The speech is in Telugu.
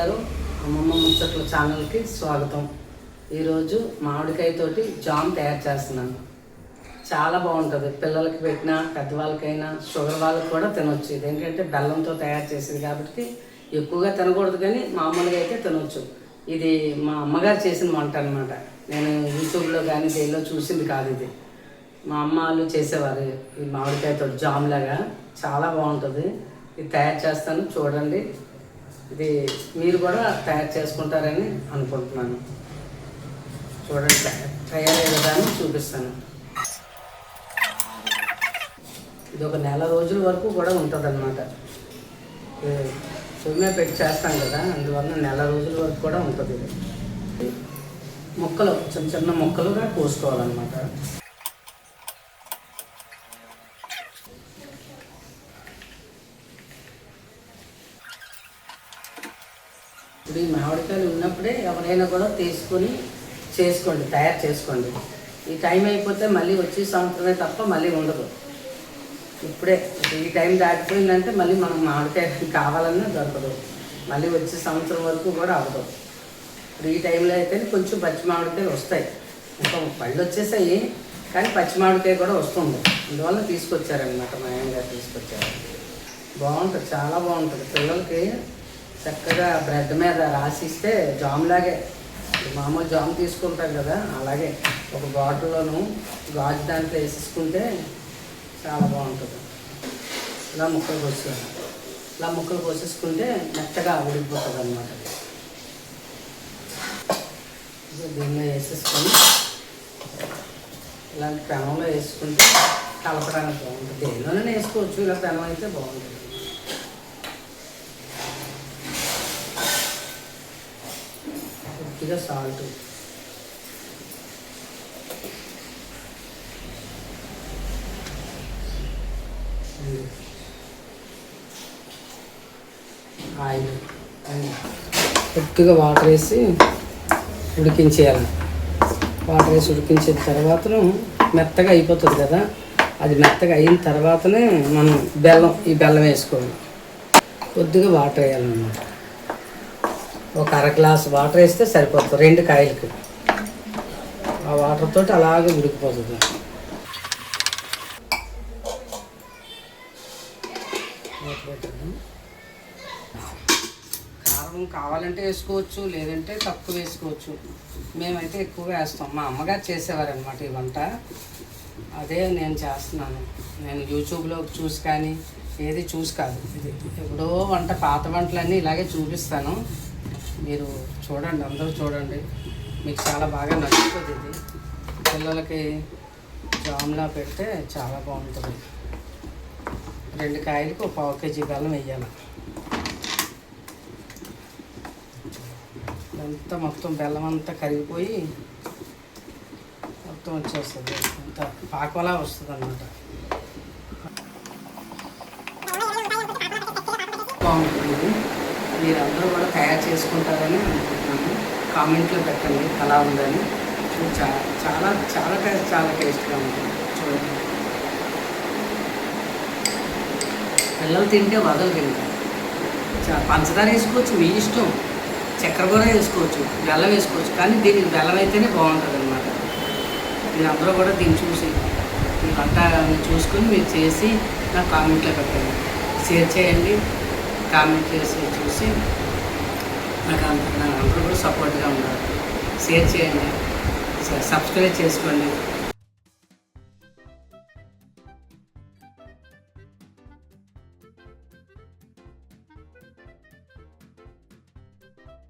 గారు అమ్మమ్మ ముచ్చట్ల ఛానల్కి స్వాగతం. ఈరోజు మామిడికాయతోటి జామ్ తయారు చేస్తున్నాను. చాలా బాగుంటుంది. పిల్లలకి పెట్టినా పెద్దవాళ్ళకైనా షుగర్ వాళ్ళకి కూడా తినొచ్చు. ఎందుకంటే బెల్లంతో తయారు చేసింది కాబట్టి ఎక్కువగా తినకూడదు కానీ మామూలుగా అయితే తినొచ్చు. ఇది మా అమ్మగారు చేసిన వంట అనమాట నేను యూట్యూబ్లో కానీ దేనిలో చూసింది కాదు ఇది. మా అమ్మ వాళ్ళు చేసేవారు ఈ మామిడికాయతో జామ్ లాగా. చాలా బాగుంటుంది. ఇది తయారు చేస్తాను. చూడండి. ఇది మీరు కూడా తయారు చేసుకుంటారని అనుకుంటున్నాను. చూడండి తయా- తయారయ్యే విధానం చూపిస్తాను. ఇది ఒక నెల రోజుల వరకు కూడా ఉంటుంది అనమాట తుమ్మే పెట్టి చేస్తాం కదా అందువల్ల నెల రోజుల వరకు కూడా ఉంటుంది ఇది. ముక్కలు చిన్న చిన్న ముక్కలుగా కోసుకోవాలన్నమాట. ఇప్పుడు ఈ మామిడికాయలు ఉన్నప్పుడే ఎవరైనా కూడా తీసుకొని చేసుకోండి తయారు చేసుకోండి. ఈ టైం అయిపోతే మళ్ళీ వచ్చే సంవత్సరమే తప్ప మళ్ళీ ఉండదు. ఇప్పుడే ఈ టైం దాటిపోయిందంటే మళ్ళీ మనం మామిడికాయ కావాలన్నా దొరకదు. మళ్ళీ వచ్చే సంవత్సరం వరకు కూడా అవ్వదు. ఇప్పుడు ఈ టైంలో అయితే కొంచెం పచ్చి మామిడికాయలు వస్తాయి. ఇంకా పళ్ళు వచ్చేసాయి కానీ పచ్చి మామిడికాయ కూడా వస్తుంది. అందువల్ల తీసుకొచ్చారనమాట మా ఆయన గారు తీసుకొచ్చారు. బాగుంటుంది చాలా బాగుంటుంది. పిల్లలకి చక్కగా బ్రెడ్ మీద రాసిస్తే జామ్ లాగే. మామూలు జామ్ తీసుకుంటాం కదా అలాగే ఒక బాటిల్లోను గాజు దాంట్లో వేసేసుకుంటే చాలా బాగుంటుంది. ఇలా ముక్కలు కోసుకోవాలి ఇలా ముక్కలు కోసేసుకుంటే మెత్తగా ఉడికిపోతుంది అనమాట దీనిలో వేసేసుకొని ఇలాంటి క్రమంలో వేసుకుంటే కలపడానికి బాగుంటుంది. దేనిలోనే వేసుకోవచ్చు ఇలా పెనం అయితే బాగుంటుంది. కొద్దిగా సాల్ట్. Hmm. Oil hmm. కొద్దిగా వాటర్ వేసి ఉడికించేయాలి. వాటర్ వేసి ఉడికించిన తర్వాత మెత్తగా అయిపోతుంది కదా అది మెత్తగా అయిన తర్వాతనే మనం బెల్లం ఈ బెల్లం వేసుకోవాలి. కొద్దిగా వాటర్ వేయాలన్నమాట. ఒక అర గ్లాస్ వాటర్ వేస్తే సరిపోతుంది. రెండు కాయలకి. ఆ వాటర్ తోటి అలాగే ఉడికిపోతుంది. కారం కావాలంటే వేసుకోవచ్చు లేదంటే తక్కువ వేసుకోవచ్చు. మేమైతే ఎక్కువగా వేస్తాం. మా అమ్మగారు చేసేవారు అనమాట ఈ వంట. అదే నేను చేస్తున్నాను. నేను యూట్యూబ్లో చూసి కానీ ఏది చూసి కాదు. ఇది ఎప్పుడో వంట పాత వంటలన్నీ ఇలాగే చూపిస్తాను. మీరు చూడండి అందరూ చూడండి. మీకు చాలా బాగా నచ్చుతుంది ఇది. పిల్లలకి జామ్లా పెడితే చాలా బాగుంటుంది. రెండు కాయలకు ఒక పావు కేజీ బెల్లం వేయాలి. అంతా మొత్తం బెల్లం అంతా కరిగిపోయి మొత్తం వచ్చేస్తుంది. అంత పాకలా వస్తుంది అన్నమాట బాగుంటుంది. మీరందరూ కూడా తయారు చేసుకుంటారని అనుకుంటున్నాను. కామెంట్లో పెట్టండి అలా ఉందని. చూ- చాలా చాలా చాలా టేస్ట్ చాలా టేస్ట్గా ఉంటుంది. చూడండి. పిల్లలు తింటే వదలు తింటారు. పంచదార వేసుకోవచ్చు మీ ఇష్టం. చక్కెర కూడా వేసుకోవచ్చు బెల్లం వేసుకోవచ్చు కానీ దీనికి బెల్లం అయితేనే బాగుంటుంది అనమాట మీరు అందరూ కూడా దీన్ని చూసి ఈ వంట చూసుకొని మీరు చేసి నా కామెంట్లో పెట్టండి. షేర్ చేయండి. కామెంట్ చేసి చూసి నాకు అందరూ కూడా సపోర్ట్గా ఉన్నారు. షేర్ చేయండి. సబ్స్క్రైబ్ చేసుకోండి.